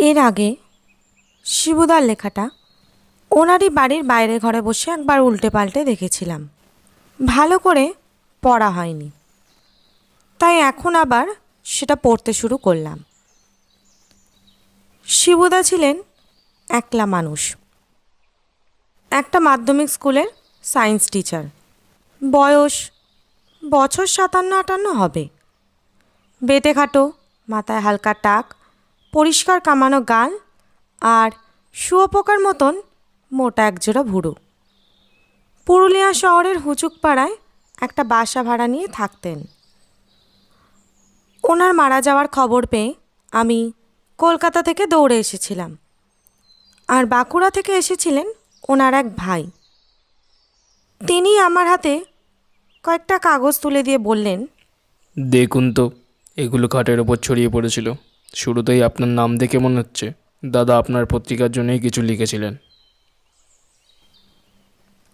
এর আগে শিবুদার লেখাটা ওনারই বাড়ির বাইরে ঘরে বসে একবার উল্টে পাল্টে দেখেছিলাম। ভালো করে পড়া হয়নি। তাই এখন আবার সেটা পড়তে শুরু করলাম। শিবুদা ছিলেন একলা মানুষ। একটা মাধ্যমিক স্কুলের সায়েন্স টিচার। বয়স বছর সাতান্ন আটান্ন হবে। বেটে খাটো, মাথায় হালকা টাক পরিষ্কার কামানো গাল আর শুয়োপোকার মতন মোটা একজোড়া ভুরু। পুরুলিয়া শহরের হুচুক পাড়ায় একটা বাসা ভাড়া নিয়ে থাকতেন। ওনার মারা যাওয়ার খবর পেয়ে আমি কলকাতা থেকে দৌড়ে এসেছিলাম আর বাঁকুড়া থেকে এসেছিলেন ওনার এক ভাই। তিনি আমার হাতে কয়েকটা কাগজ তুলে দিয়ে বললেন, দেখুন তো, এগুলো খাটের ওপর ছড়িয়ে পড়েছিল। শুরুতেই আপনার নাম দেখে মনে হচ্ছে দাদা আপনার পত্রিকার জন্যই কিছু লিখেছিলেন।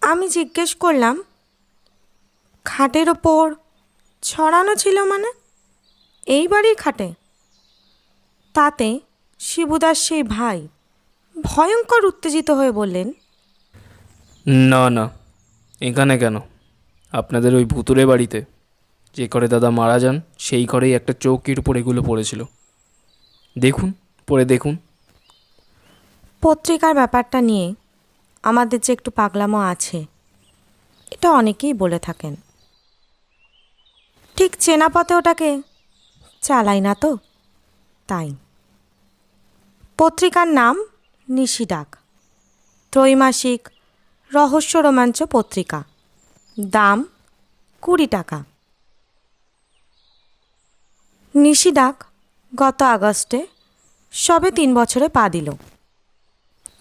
আমি জিজ্ঞেস করলাম খাটের ওপর ছড়ানো ছিল মানে? এই বাড়ির খাটে? তাতে শিবুদাস সেই ভাই ভয়ঙ্কর উত্তেজিত হয়ে বললেন না না এখানে কেন? আপনাদের ওই ভুতুরে বাড়িতে যে ঘরে দাদা মারা যান সেই ঘরেই একটা চৌকির উপর এগুলো পড়েছিল। দেখুন, পড়ে দেখুন। পত্রিকার ব্যাপারটা নিয়ে আমাদের যে একটু পাগলামো আছে, এটা অনেকেই বলে থাকেন। ঠিক চেনা পথে ওটাকে চালাই না তো? তাই। পত্রিকার নাম নিশিডাক ত্রৈমাসিক রহস্য রোমাঞ্চ পত্রিকা। দাম কুড়ি টাকা। নিশিডাক গত আগস্টে সবে তিন বছরে পা দিল।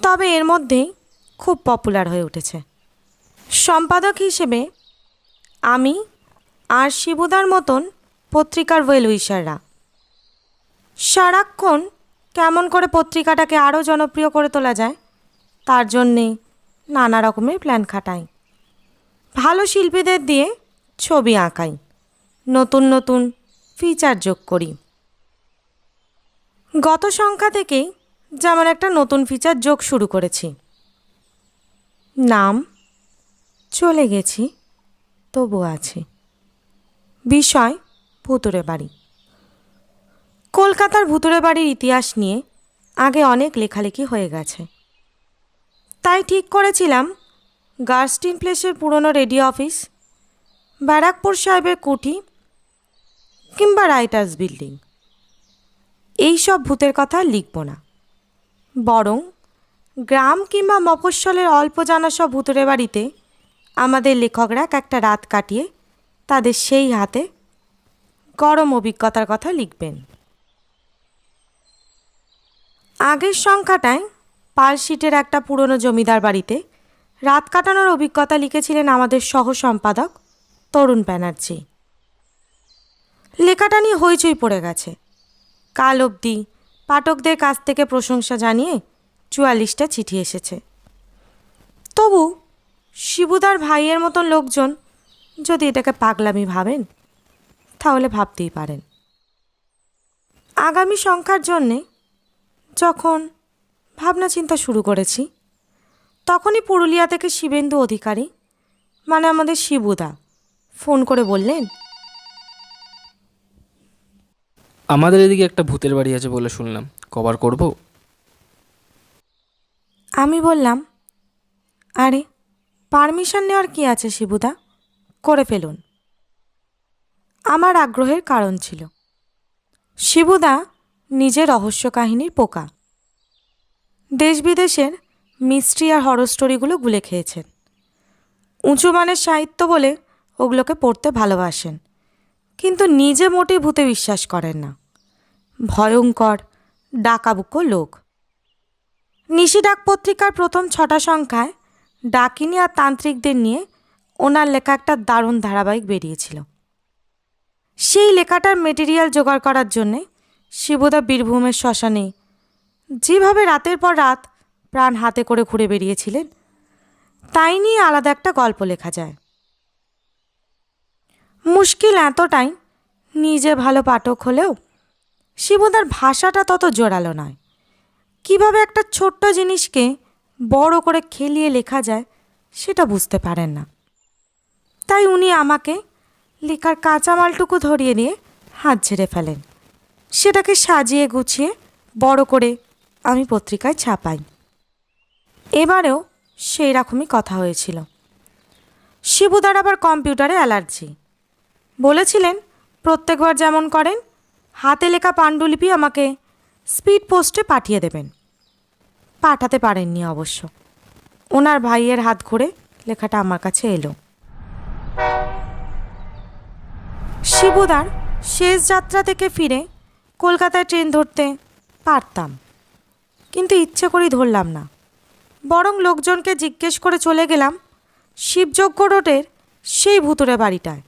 তবে এর মধ্যেই খুব পপুলার হয়ে উঠেছে। সম্পাদক হিসেবে আমি আর শিবুদার মতন পত্রিকার ওয়েল উইশাররা সারাক্ষণ কেমন করে পত্রিকাটাকে আরও জনপ্রিয় করে তোলা যায়, তার জন্যে নানা রকমের প্ল্যান খাটাই। ভালো শিল্পীদের দিয়ে ছবি আঁকাই, নতুন নতুন ফিচার যোগ করি। গত সংখ্যা থেকেই যেমন একটা নতুন ফিচার যোগ শুরু করেছি। নাম, চলে গেছি তবু আছে। বিষয় ভুতুরে বাড়ি। কলকাতার ভুতুরে বাড়ির ইতিহাস নিয়ে আগে অনেক লেখালেখি হয়ে গেছে। তাই ঠিক করেছিলাম গার্স্টিন প্লেসের পুরনো রেডিও অফিস, ব্যারাকপুর সাহেবের কুঠি কিংবা রাইটার্স বিল্ডিং। এই সব ভূতের কথা লিখব না। বরং গ্রাম কিংবা মফস্বলের অল্প জানা সব ভূতুরে বাড়িতে আমাদের লেখকরা এক একটা রাত কাটিয়ে তাদের সেই হাতে গরম অভিজ্ঞতার কথা লিখবেন। আগের সংখ্যাটায় পালশিটের একটা পুরনো জমিদার বাড়িতে রাত কাটানোর অভিজ্ঞতা লিখেছিলেন আমাদের সহ সম্পাদক তরুণ ব্যানার্জি। লেখাটা নিয়ে হইচই পড়ে গেছে। কাল অবধি পাঠকদের কাছ থেকে প্রশংসা জানিয়ে চুয়াল্লিশটা চিঠি এসেছে। তবু শিবুদার ভাইয়ের মতন লোকজন যদি এটাকে পাগলামি ভাবেন, তাহলে ভাবতেই পারেন। আগামী সংখ্যার জন্যে যখন ভাবনা চিন্তা শুরু করেছি, তখনই পুরুলিয়া থেকে শিবেন্দু অধিকারী মানে আমাদের শিবুদা, ফোন করে বললেন আমাদের এদিকে একটা ভূতের বাড়ি আছে বলে শুনলাম। কভার করব? আমি বললাম, আরে, পারমিশন নেওয়ার কি আছে শিবুদা? করে ফেলুন। আমার আগ্রহের কারণ ছিল। শিবুদা নিজে রহস্য কাহিনীর পোকা। দেশ বিদেশের মিস্ট্রি আর হরর স্টোরিগুলো গুলে খেয়েছেন। উঁচু মানের সাহিত্য বলে ওগুলোকে পড়তে ভালোবাসেন। কিন্তু নিজে মোটেই ভূতে বিশ্বাস করেন না। ভয়ঙ্কর, ডাকাবুকো লোক। নিশিডাক পত্রিকার প্রথম ছটা সংখ্যায় ডাকিনী আর তান্ত্রিকদের নিয়ে ওনার লেখা একটা দারুণ ধারাবাহিক বেরিয়েছিল। সেই লেখাটার মেটেরিয়াল জোগাড় করার জন্যে শিবদা বীরভূমের শ্মশানে যেভাবে রাতের পর রাত প্রাণ হাতে করে ঘুরে বেরিয়েছিলেন, তাই নিয়ে আলাদা একটা গল্প লেখা যায়। মুশকিল এতটাই, নিজে ভালো পাঠক হলেও শিবুদার ভাষাটা তত জোরালো নয়। কীভাবে একটা ছোট্ট জিনিসকে বড় করে খেলিয়ে লেখা যায় সেটা বুঝতে পারেন না। তাই উনি আমাকে লেখার কাঁচামালটুকু ধরিয়ে দিয়ে হাত ঝেড়ে ফেলেন। সেটাকে সাজিয়ে গুছিয়ে বড় করে আমি পত্রিকায় ছাপাই। এবারেও সেই রকমই কথা হয়েছিল। শিবুদার আবার কম্পিউটারে অ্যালার্জি। বলেছিলেন, প্রত্যেকবার যেমন করেন হাতে লেখা পাণ্ডুলিপি আমাকে স্পিড পোস্টে পাঠিয়ে দেবেন। পাঠাতে পারেননি অবশ্য। ওনার ভাইয়ের হাত ঘুরে লেখাটা আমার কাছে এলো। শিবুদার শেষ যাত্রা থেকে ফিরে কলকাতায় ট্রেন ধরতে পারতাম, কিন্তু ইচ্ছে করেই ধরলাম না। বরং লোকজনকে জিজ্ঞেস করে চলে গেলাম শিবযজ্ঞ রোডের সেই ভুতুরে বাড়িটায়,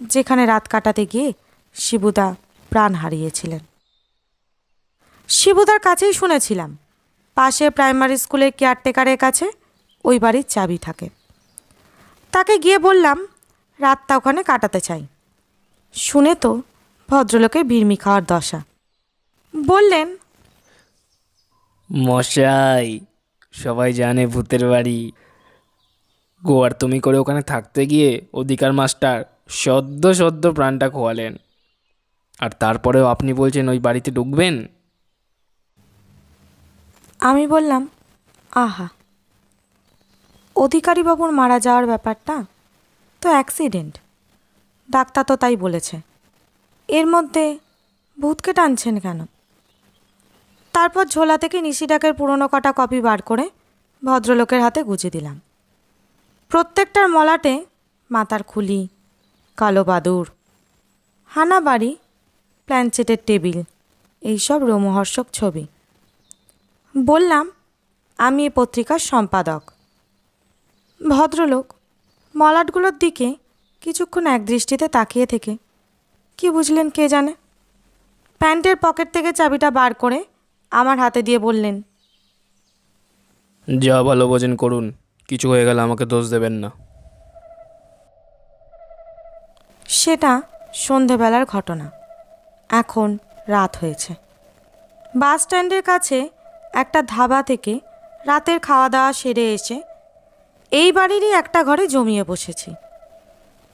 যেখানে রাত কাটাতে গিয়ে শিবুদা প্রাণ হারিয়েছিলেন। শিবুদার কাছেই শুনেছিলাম, পাশে প্রাইমারি স্কুলের কেয়ারটেকারের কাছে ওই বাড়ির চাবি থাকে। তাকে গিয়ে বললাম, রাতটা ওখানে কাটাতে চাই। শুনে তো ভদ্রলোকের বিড়মি খাওয়ার দশা। বললেন, মশাই, সবাই জানে ভূতের বাড়ি। গোয়ার তুমি করে ওখানে থাকতে গিয়ে অধিকার মাস্টার সদ্য সদ্য প্রাণটা খোয়ালেন। আর তারপরেও আপনি বলছেন ওই বাড়িতে ঢুকবেন? আমি বললাম, আহা, অধিকারীবাবুর মারা যাওয়ার ব্যাপারটা তো অ্যাক্সিডেন্ট। ডাক্তার তো তাই বলেছে। এর মধ্যে ভূতকে টানছেন কেন? তারপর ঝোলা থেকে নিশিডাকের পুরনো কটা কপি বার করে ভদ্রলোকের হাতে গুজে দিলাম। প্রত্যেকটার মলাটে মাথার খুলি, কালো বাদুর হানা বাড়ি প্ল্যানচেটের টেবিল এইসব রোমহর্ষক ছবি। বললাম আমি এ পত্রিকার সম্পাদক। ভদ্রলোক মলাটগুলোর দিকে কিছুক্ষণ একদৃষ্টিতে তাকিয়ে থেকে কি বুঝলেন কে জানে? প্যান্টের পকেট থেকে চাবিটা বার করে আমার হাতে দিয়ে বললেন যা ভালো বোঝেন করুন কিছু হয়ে গেলে আমাকে দোষ দেবেন না। সেটা সন্ধেবেলার ঘটনা। এখন রাত হয়েছে। বাস স্ট্যান্ডের কাছে একটা ধাবা থেকে রাতের খাওয়া দাওয়া সেরে এসে এই বাড়িরই একটা ঘরে জমিয়ে বসেছি।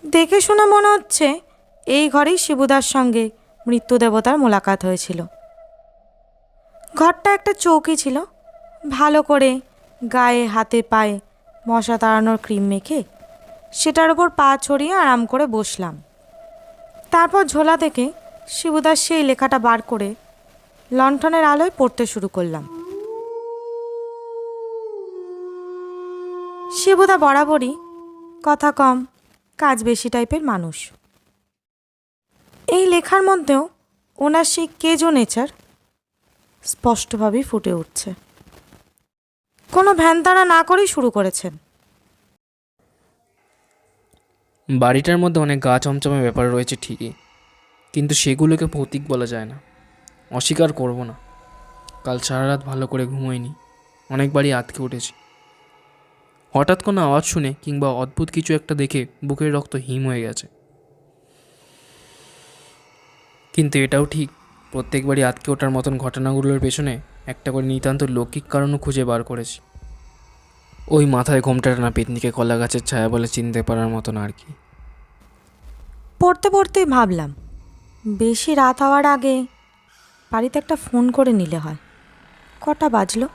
দেখে শুনে মনে হচ্ছে এই ঘরেই শিবুদার সঙ্গে মৃত্যু দেবতার মোলাকাত হয়েছিল। ঘরটা একটা চৌকি ছিল। ভালো করে গায়ে, হাতে, পায়ে মশা তাড়ানোর ক্রিম মেখে সেটার ওপর পা ছড়িয়ে আরাম করে বসলাম। তারপর ঝোলা থেকে শিবুদার সেই লেখাটা বার করে লণ্ঠনের আলোয় পড়তে শুরু করলাম। শিবুদা বরাবরই কথা কম, কাজ বেশি টাইপের মানুষ। এই লেখার মধ্যেও ওনার সেই কেজো নেচার স্পষ্টভাবেই ফুটে উঠছে। কোনো ভ্যানতাড়া না করেই শুরু করেছেন। বাড়িটার মধ্যে অনেক গা চমচমে ব্যাপার রয়েছে ঠিকই। কিন্তু সেগুলোকে ভৌতিক বলা যায় না। অস্বীকার করব না। কাল সারা রাত ভালো করে ঘুমোয়নি অনেকবারই আতকে উঠেছি। হঠাৎ কোনো আওয়াজ শুনে কিংবা অদ্ভুত কিছু একটা দেখে বুকের রক্ত হিম হয়ে গেছে। কিন্তু এটাও ঠিক, প্রত্যেকবারই আতকে ওঠার মতন ঘটনাগুলোর পেছনে একটা করে নিতান্ত লৌকিক কারণও খুঁজে বার করেছি। ওই মাথায় ঘোমটাটা না পেতনিকে কলা গাছের ছায়া বলে চিনতে পারার মতন আর কি। পড়তে পড়তেই ভাবলাম বেশি রাত হওয়ার আগে বাড়িতে একটা ফোন করে নিলে হয়। কটা বাজলো?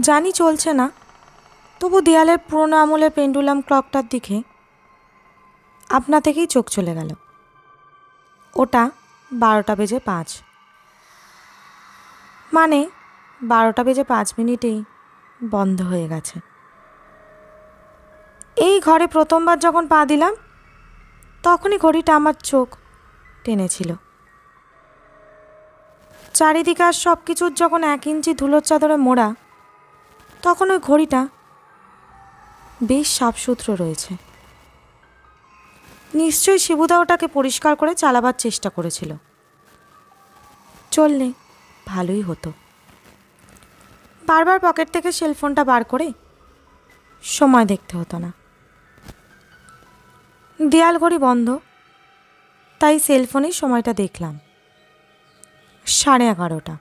জানি চলছে না। তবু দেয়ালের পুরোনো আমলের পেন্ডুলাম ক্লকটার দিকে আপনা থেকেই চোখ চলে গেল। ওটা বারোটা বেজে পাঁচ। মানে বারোটা বেজে পাঁচ মিনিটেই বন্ধ হয়ে গেছে। এই ঘরে প্রথমবার যখন পা দিলাম তখনই ঘড়িটা আমার চোখ টেনেছিল। চারিদিকে আর সব কিছুর যখন এক ইঞ্চি ধুলোর চাদরে মোড়া, তখন ওই ঘড়িটা বেশ সাফসুতরো রয়েছে। নিশ্চয়ই শিবুদা ওটাকে পরিষ্কার করে চালাবার চেষ্টা করেছিল। চললে ভালোই হতো। বারবার পকেট থেকে সেলফোনটা বার করে সময় দেখতে হতো না। দেয়াল ঘড়ি বন্ধ। তাই সেলফোনেই সময়টা দেখলাম। সাড়ে এগারোটা।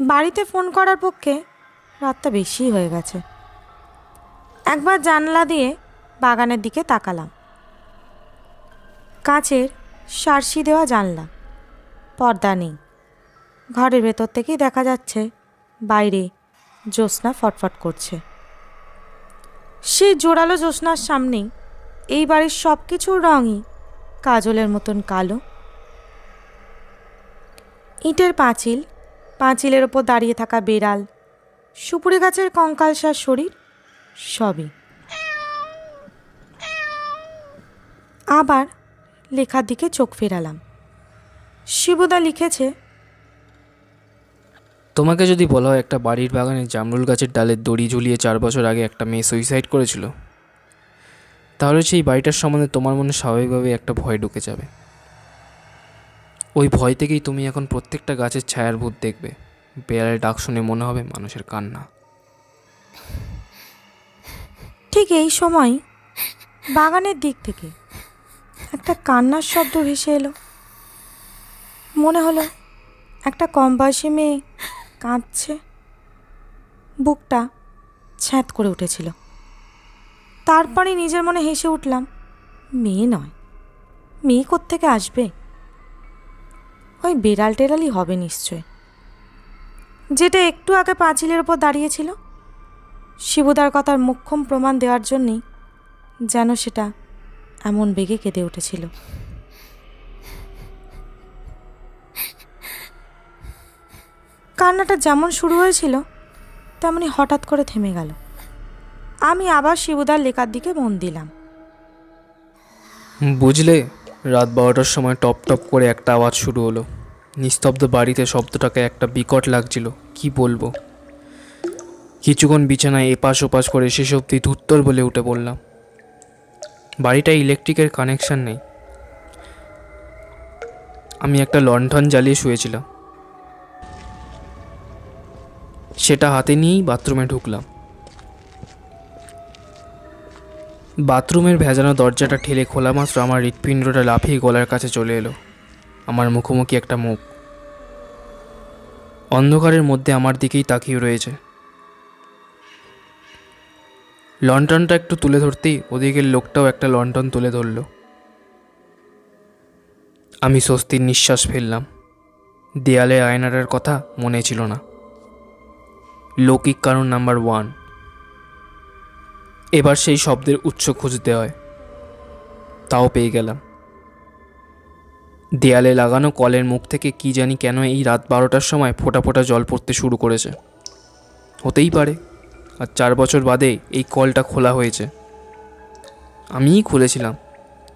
বাড়িতে ফোন করার পক্ষে রাতটা বেশি হয়ে গেছে। একবার জানলা দিয়ে বাগানের দিকে তাকালাম। কাঁচের সারসি দেওয়া জানলা। পর্দা নেই। ঘরের ভেতর থেকেই দেখা যাচ্ছে বাইরে জ্যোৎস্না ফটফট করছে। সেই জোরালো জ্যোৎস্নার সামনেই এই বাড়ির সব কিছুর রঙই কাজলের মতন কালো। ইটের পাঁচিল, পাঁচিলের ওপর দাঁড়িয়ে থাকা বেড়াল, সুপুরি গাছের কঙ্কালসার শরীর, সবই। আবার লেখার দিকে চোখ ফেরালাম। শিবুদা লিখেছে, তোমাকে যদি বলা হয় একটা বাড়ির বাগানে জামরুল গাছের ডালের দড়ি ঝুলিয়ে চার বছর আগে একটা মেয়ে সুইসাইড করেছিল তাহলে সেই বাড়িটার সম্বন্ধে তোমার মনে স্বাভাবিকভাবেই একটা ভয় ঢুকে যাবে। ওই ভয় থেকেই তুমি এখন প্রত্যেকটা গাছের ছায়ার ভূত দেখবে। বেড়ালের ডাক শুনে মনে হবে মানুষের কান্না। ঠিক এই সময় বাগানের দিক থেকে একটা কান্নার শব্দ ভেসে এলো। মনে হলো একটা কম বয়সী মেয়ে কাঁদছে। বুকটা ছ্যাঁত করে উঠেছিল। তারপরে নিজের মনে হেসে উঠলাম, মেয়ে নয়। মেয়ে কোত্থেকে আসবে? ওই বেড়াল টেরালই হবে নিশ্চয়। যেটা একটু আগে পাঁচিলের ওপর দাঁড়িয়েছিল, শিবুদার কথার মোক্ষম প্রমাণ দেওয়ার জন্যেই যেন সেটা এমন বেগে কেঁদে উঠেছিল। কান্নাটা যেমন শুরু হয়েছিল, তেমনি হঠাৎ করে থেমে গেল। আমি আবার শিবুদার লেখার দিকে মন দিলাম। বুঝলে, রাত বারোটার সময় টপ টপ করে একটা আওয়াজ শুরু হলো। নিস্তব্ধ বাড়িতে শব্দটাকে একটা বিকট লাগছিল, কি বলব? কিছুক্ষণ বিছানায় এপাশ ওপাশ করে শেষ অবধি ধুত্তর বলে উঠে পড়লাম। বাড়িটা ইলেকট্রিকের কানেকশন নেই। আমি একটা লণ্ঠন জ্বালিয়ে শুয়েছিলাম। সেটা হাতে নিয়েই বাথরুমে ঢুকলাম। বাথরুমের ভেজানো দরজাটা ঠেলে খোলা মাত্র আমার হৃৎপিণ্ডটা লাফিয়ে গলার কাছে চলে এলো। আমার মুখোমুখি একটা মুখ। অন্ধকারের মধ্যে আমার দিকেই তাকিয়ে রয়েছে। লন্ঠনটা একটু তুলে ধরতেই ওদিকের লোকটাও একটা লন্ঠন তুলে ধরলো। আমি স্বস্তির নিঃশ্বাস ফেললাম। দেয়ালে আয়নাটার কথা মনে ছিল না। লৌকিক কারণ নাম্বার ওয়ান। এবার সেই শব্দের উৎস খুঁজতে হয়। তাও পেয়ে গেলাম। দেয়ালে লাগানো কলের মুখ থেকে কি জানি কেন এই রাত বারোটার সময় ফোঁটা ফোঁটা জল পড়তে শুরু করেছে। হতেই পারে, আর চার বছর বাদে এই কলটা খোলা হয়েছে। আমিই খুলেছিলাম,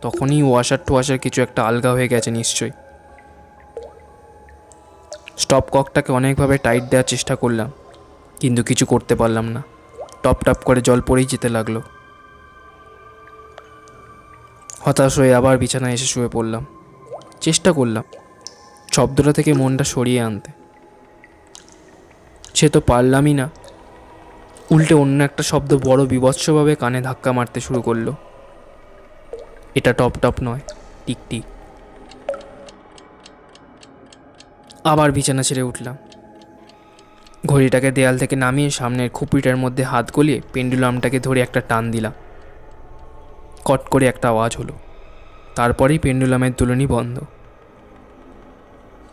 তখনই ওয়াশার টোয়াশার কিছু একটা আলগা হয়ে গেছে নিশ্চয়ই। স্টপ ককটাকে অনেকভাবে টাইট দেওয়ার চেষ্টা করলাম, কিন্তু কিছু করতে পারলাম না। টপ টপ করে জল পড়েই যেতে লাগল। হতাশ হয়ে আবার বিছানায় এসে শুয়ে পড়লাম। চেষ্টা করলাম শব্দটা থেকে মনটা সরিয়ে আনতে। সে তো পারলামই না। উল্টে অন্য একটা শব্দ বড় বিভৎসভাবে কানে ধাক্কা মারতে শুরু করল। এটা টপ টপ নয় টিক টিক আবার বিছানা ছেড়ে উঠলাম। ঘড়িটাকে দেয়াল থেকে নামিয়ে সামনের খুপড়িটার মধ্যে হাত গলিয়ে পেন্ডুলামটাকে ধরে একটা টান দিলাম। কট করে একটা আওয়াজ হলো। তারপরেই পেন্ডুলামের দুলনি বন্ধ।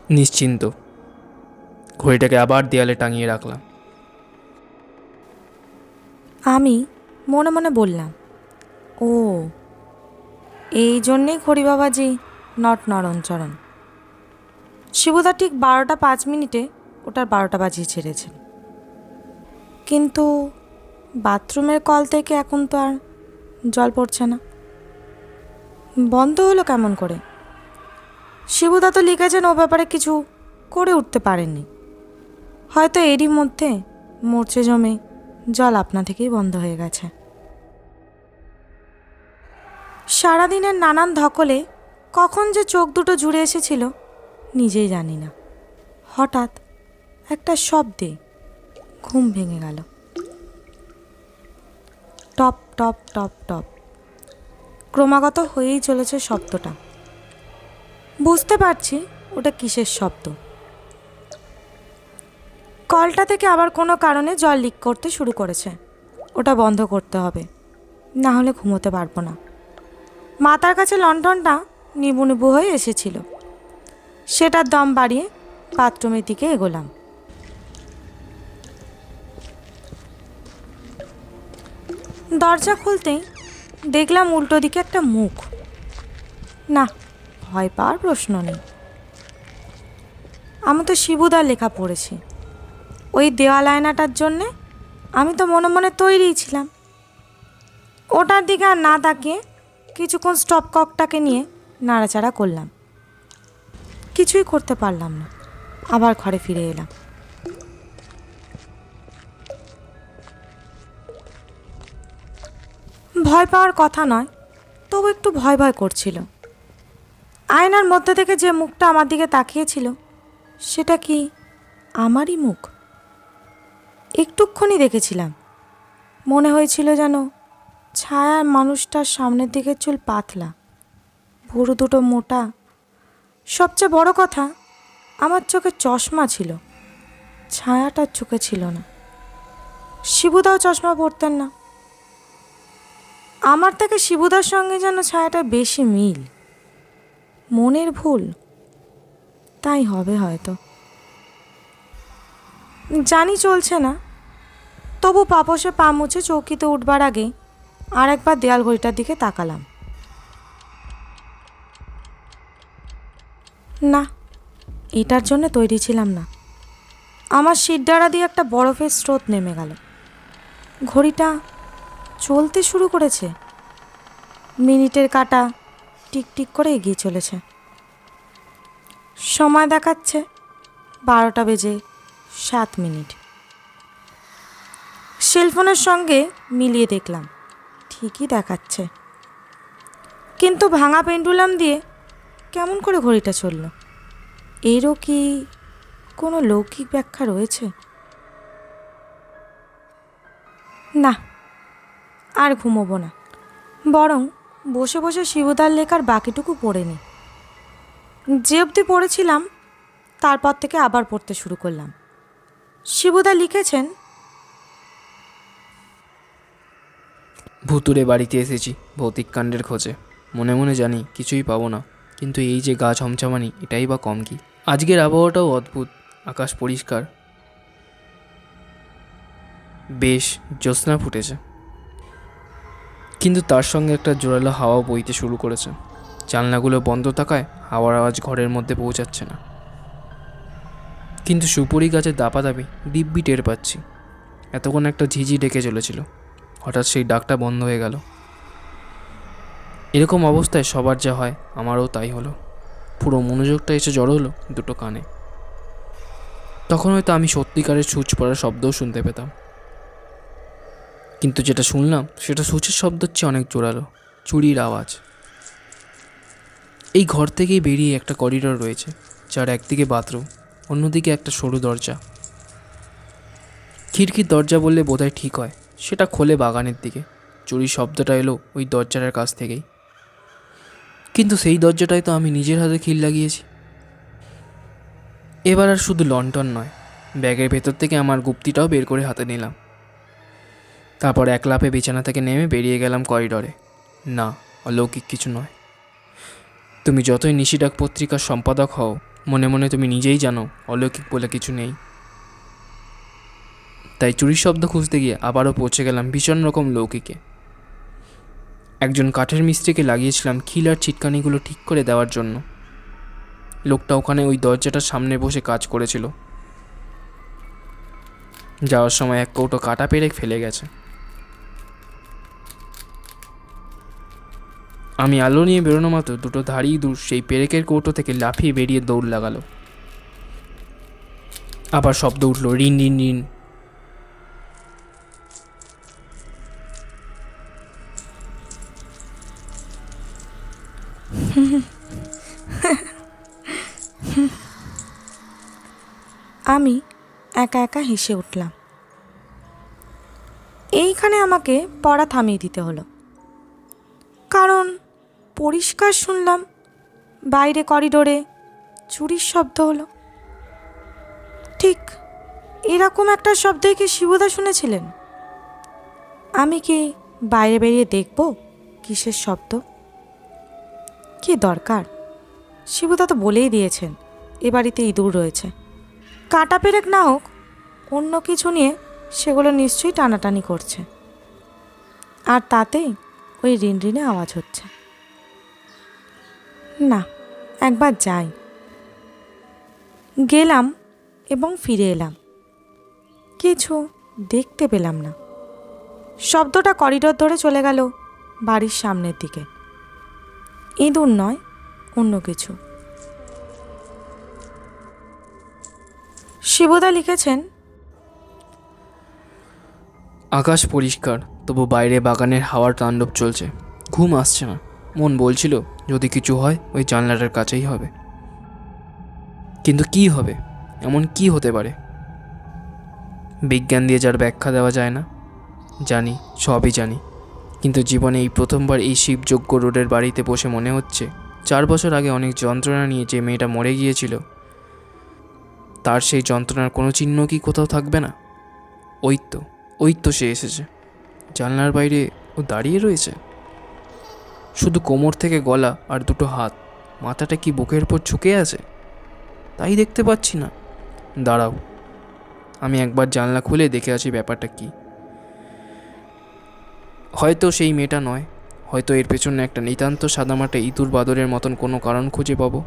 নিশ্চিন্ত। ঘড়িটাকে আবার দেয়ালে টাঙিয়ে রাখলাম। আমি মনে মনে বললাম, ও, এই জন্যেই খড়ি বাবাজি নট নরণচরণ শিবুদা ঠিক বারোটা পাঁচ মিনিটে ওটার বারোটা বাজিয়ে ছেড়েছেন কিন্তু বাথরুমের কল থেকে এখন তো আর জল পড়ছে না। বন্ধ হলো কেমন করে? শিবুদা তো লিখেছেন ও ব্যাপারে কিছু করে উঠতে পারেননি। হয়তো এরই মধ্যে মরচে জমে জল আপনা থেকেই বন্ধ হয়ে গেছে। সারাদিনের নানান ধকলে কখন যে চোখ দুটো জুড়ে এসেছিল নিজেই জানি না। হঠাৎ একটা শব্দে ঘুম ভেঙে গেল। টপ টপ টপ টপ। ক্রমাগত হয়েই চলেছে শব্দটা। বুঝতে পারছি ওটা কিসের শব্দ। কলটা থেকে আবার কোনো কারণে জল লিক করতে শুরু করেছে। ওটা বন্ধ করতে হবে। না হলে ঘুমোতে পারব না। মাথার কাছে লণ্ঠনটা নিবু নিবু হয়ে এসেছিল। সেটার দম বাড়িয়ে বাথরুমের দিকে এগোলাম। দরজা খুলতেই দেখলাম উল্টো দিকে একটা মুখ। না, ভয় পাওয়ার প্রশ্ন নেই। আমি তো শিবুদার লেখা পড়েছি। ওই দেওয়াল আয়নাটার জন্যে আমি তো মনে মনে তৈরিই ছিলাম। ওটার দিকে আর না তাকিয়ে কিছুক্ষণ স্টপ ককটাকে নিয়ে নাড়াচাড়া করলাম। কিছুই করতে পারলাম না। আবার ঘরে ফিরে এলাম। ভয় পাওয়ার কথা নয়, তবু একটু ভয় ভয় করছিল। আয়নার মধ্যে থেকে যে মুখটা আমার দিকে তাকিয়েছিল, সেটা কি আমারই মুখ? একটুক্ষণই দেখেছিলাম। মনে হয়েছিল যেন ছায়ার মানুষটার সামনের দিকের চুল পাতলা, ভুরু দুটো মোটা। সবচেয়ে বড় কথা, আমার চোখে চশমা ছিল। ছায়াটার চোখে ছিল না। শিবুদাও চশমা পরতেন না। আমার থেকে শিবুদার সঙ্গে যেন ছায়াটা বেশি মিল। মনের ভুল। তাই হবে হয়তো। জানি চলছে না। তবু পাপসে পা মুছে চৌকিতে উঠবার আগে আর একবার দেয়াল ঘড়িটার দিকে তাকালাম। না, এটার জন্য তৈরি ছিলাম না। আমার শিরডাড়া দিয়ে একটা বরফের স্রোত নেমে গেল। ঘড়িটা চলতে শুরু করেছে। মিনিটের কাটা টিকটিক করে এগিয়ে চলেছে। সময় দেখাচ্ছে বারোটা বেজে সাত মিনিট। সেলফোনের সঙ্গে মিলিয়ে দেখলাম, ঠিকই দেখাচ্ছে। কিন্তু ভাঙা পেন্ডুলাম দিয়ে কেমন করে ঘড়িটা চলল? এরও কি কোনো লৌকিক ব্যাখ্যা রয়েছে? না আর ঘুমোবো না। বরং বসে বসে শিবদার লেখার বাকিটুকু পড়ে নি। যে অবধি পড়েছিলাম, তারপর থেকে আবার পড়তে শুরু করলাম। শিবুদা লিখেছেন ভুতুরে বাড়িতে এসেছি ভৌতিক কাণ্ডের খোঁজে। মনে মনে জানি, কিছুই পাবো না। কিন্তু এই যে গা ছমছমানি এটাই বা কম কি? আজকের আবহাওয়াটাও অদ্ভুত, আকাশ পরিষ্কার। বেশ, জ্যোৎস্না ফুটেছে। কিন্তু তার সঙ্গে একটা জোরালো হাওয়া বইতে শুরু করেছে। জানলাগুলো বন্ধ থাকায় হাওয়ার আওয়াজ ঘরের মধ্যে পৌঁছাচ্ছে না। কিন্তু সুপুরি গাছের দাপাদাপি দিব্যি টের পাচ্ছি। এতক্ষণ একটা ঝিঝি ডেকে চলেছিল। হঠাৎ সেই ডাকটা বন্ধ হয়ে গেল। এরকম অবস্থায় সবার যা হয়, আমারও তাই হলো। পুরো মনোযোগটা এসে জড়ো হলো দুটো কানে। তখন হয়তো আমি সত্যিকারের সুচ পড়ার শব্দও শুনতে পেতাম। কিন্তু যেটা শুনলাম, সেটা সুচের শব্দ হচ্ছে অনেক জোরালো, চুরির আওয়াজ। এই ঘর থেকেই বেরিয়ে একটা করিডোর রয়েছে, যার একদিকে বাথরুম অন্যদিকে একটা সরু দরজা। খিড়কির দরজা বললে বোধহয় ঠিক হয়, সেটা খোলে বাগানের দিকে। চুরির শব্দটা এলো ওই দরজাটার কাছ থেকেই। কিন্তু সেই দরজাটাই তো আমি নিজের হাতে খিল লাগিয়েছি। এবার আর শুধু লন্ঠন নয়, ব্যাগের ভেতর থেকে আমার গুপ্তিটাও বের করে হাতে নিলাম। তারপর এক লাফে বিছানা থেকে নেমে বেরিয়ে গেলাম করিডরে। না, অলৌকিক কিছু নয়। তুমি যতই নিশিডাক পত্রিকার সম্পাদক হও, মনে মনে তুমি নিজেই জানো, অলৌকিক বলে কিছু নেই। তাই চুরির শব্দ খুঁজতে গিয়ে আবারও পৌঁছে গেলাম ভীষণ রকম লৌকিকে। একজন কাঠের মিস্ত্রিকে লাগিয়েছিলাম খিল আর ছিটকানিগুলো ঠিক করে দেওয়ার জন্য। লোকটা ওখানে ওই দরজাটার সামনে বসে কাজ করেছিল। যাওয়ার সময় এক কৌটো কাটা পেরে ফেলে গেছে। আমি আলো নিয়ে বেরোনো মাত্র দুটো ধাড়ি দূর, সেই পেরেকের কৌটো থেকে লাফিয়ে বেরিয়ে দৌড় লাগালো। আবার শব্দ উঠল, রিন রিন রিন। আমি একা একা হেসে উঠলাম। এইখানে আমাকে পড়া থামিয়ে দিতে হলো। কারণ পরিষ্কার শুনলাম। বাইরে করিডোরে চুরির শব্দ হলো। ঠিক এরকম একটা শব্দই কি শিবুদা শুনেছিলেন? আমি কি বাইরে বেরিয়ে দেখব কিসের শব্দ? কি দরকার? শিবুদা তো বলেই দিয়েছেন, এ বাড়িতে ইঁদুর রয়েছে। কাটা পেরেক না হোক, অন্য কিছু নিয়ে সেগুলো নিশ্চয়ই টানাটানি করছে। আর তাতেই ওই রিনরিনে আওয়াজ হচ্ছে। না, একবার যাই। গেলাম এবং ফিরে এলাম। কিছু দেখতে পেলাম না। শব্দটা করিডোর ধরে চলে গেল বাড়ির সামনের দিকে। ইঁদুর নয়, অন্য কিছু। শিবদা লিখেছেন, আকাশ পরিষ্কার, তবু বাইরে বাগানের হাওয়ার তাণ্ডব চলছে। ঘুম আসছে না। মন বলছিল, যদি কিছু হয়, ওই জানলাটার কাছেই হবে। কিন্তু কি হবে? এমন কি হতে পারে? বিজ্ঞান দিয়ে যার ব্যাখ্যা দেওয়া যায় না। জানি, সবই জানি। কিন্তু জীবনে এই প্রথমবার এই শিবযজ্ঞ রোডের বাড়িতে বসে মনে হচ্ছে, চার বছর আগে অনেক যন্ত্রণা নিয়ে যে মেয়েটা মরে গিয়েছিল, তার সেই যন্ত্রণার কোনো চিহ্ন কি কোথাও থাকবে না? ওই তো সে এসেছে। জানলার বাইরে ও দাঁড়িয়ে রয়েছে। শুধু কোমর থেকে গলা আর দুটো হাত। মাথাটা কি বুকের উপর ঝুঁকে আছে? তাই দেখতে পাচ্ছি না। দাঁড়াও, আমি একবার জানলা খুলে দেখে আছি ব্যাপারটা কি। হয়তো সেই মেয়েটা নয়, হয়তো এর পেছনে একটা নিতান্ত সাদামাটা ইঁদুর বাদরের মতন কোনো কারণ খুঁজে পাবো।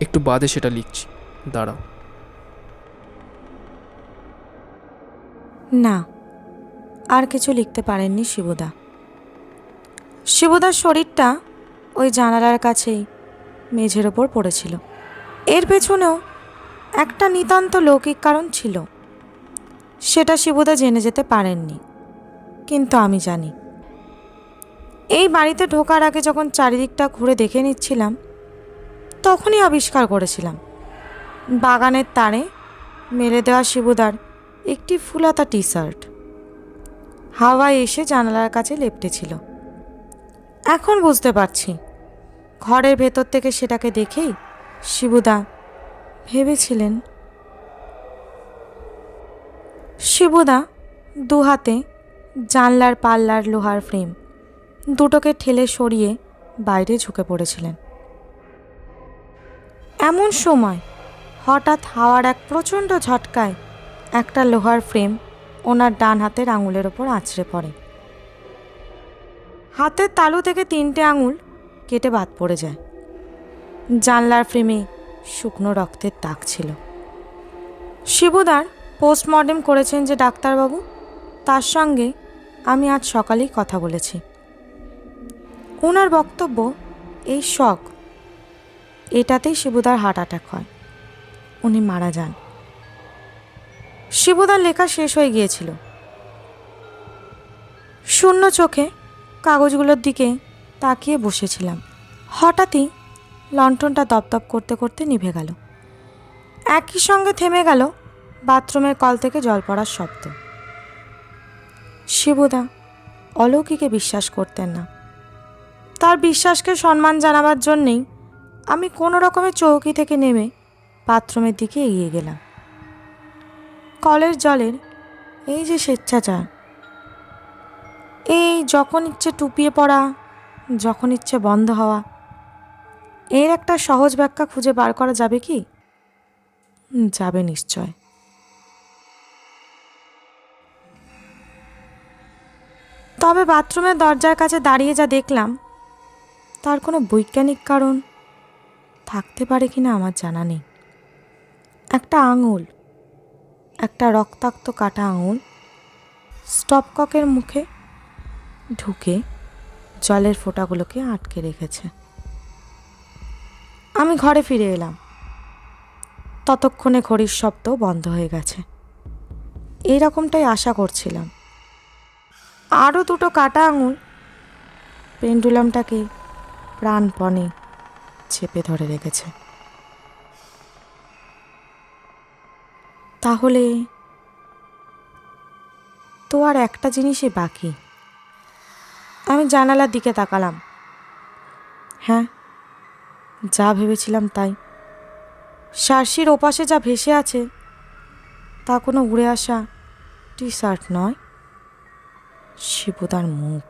একটু বাদে সেটা লিখছি। দাঁড়াও। না, আর কিছু লিখতে পারেননি শিবদা। শিবদার শরীরটা ওই জানালার কাছেই মেঝের ওপর পড়েছিল। এর পেছনেও একটা নিতান্ত লৌকিক কারণ ছিল। সেটা শিবদা জেনে যেতে পারেননি, কিন্তু আমি জানি। এই বাড়িতে ঢোকার আগে যখন চারিদিকটা ঘুরে দেখে নিচ্ছিলাম, তখনই আবিষ্কার করেছিলাম। বাগানের তারে মেলে দেওয়া শিবুদার একটি ফুলাতা টি শার্ট হাওয়ায় এসে জানালার কাছে লেপটেছিল। এখন বুঝতে পারছি। ঘরের ভেতর থেকে সেটাকে দেখেই শিবুদা ভেবেছিলেন। শিবুদা দু হাতে জানলার পাল্লার লোহার ফ্রেম দুটোকে ঠেলে সরিয়ে বাইরে ঝুঁকে পড়েছিলেন। এমন সময় হঠাৎ হাওয়ার এক প্রচণ্ড ঝটকায় একটা লোহার ফ্রেম ওনার ডান হাতের আঙুলের ওপর আছড়ে পড়ে। হাতের তালু থেকে তিনটে আঙুল কেটে বাদ পড়ে যায়। জানলার ফ্রেমে শুকনো রক্তের দাগ ছিল। শিবুদার পোস্টমর্টেম করেছেন যে ডাক্তারবাবু, তার সঙ্গে আমি আজ সকালেই কথা বলেছি। ওনার বক্তব্য এই শখ, এটাতেই শিবুদার হার্ট অ্যাটাক হয়। উনি মারা যান। শিবুদার লেখা শেষ হয়ে গিয়েছিল। শূন্য চোখে কাগজগুলোর দিকে তাকিয়ে বসেছিলাম। হঠাৎই লণ্ঠনটা দপদপ করতে করতে নিভে গেল। একই সঙ্গে থেমে গেল বাথরুমের কল থেকে জল পড়ার শব্দ। শিবুদা, অলৌকিকে বিশ্বাস করতেন না। তার বিশ্বাসকে সম্মান জানাবার জন্যেই আমি কোনো রকমের চৌকি থেকে নেমে বাথরুমের দিকে এগিয়ে গেলাম। কলের জলের এই যে স্বেচ্ছাচার এই যখন ইচ্ছে টুপিয়ে পড়া, যখন ইচ্ছে বন্ধ হওয়া, এর একটা সহজ ব্যাখ্যা খুঁজে বার করা যাবে কি? যাবে নিশ্চয়। তবে বাথরুমের দরজার কাছে দাঁড়িয়ে যা দেখলাম, তার কোনো বৈজ্ঞানিক কারণ থাকতে পারে কি না আমার জানা নেই। একটা আঙুল, একটা রক্তাক্ত কাটা আঙুল, স্টপককের মুখে ঢুকে জলের ফোঁটাগুলোকে আটকে রেখেছে। আমি ঘরে ফিরে এলাম। ততক্ষণে ঘড়ির শব্দ বন্ধ হয়ে গেছে। এইরকমটাই আশা করছিলাম। আরও দুটো কাটা আঙুল পেন্ডুলামটাকে প্রাণপণে চেপে ধরে রেখেছে। তাহলে তো আর একটা জিনিসই বাকি। আমি জানালার দিকে তাকালাম। হ্যাঁ যা ভেবেছিলাম তাই। শার্সির ওপাশে যা ভেসে আছে, তা কোনো উড়ে আসা টি শার্ট নয় শিবুদার মুখ।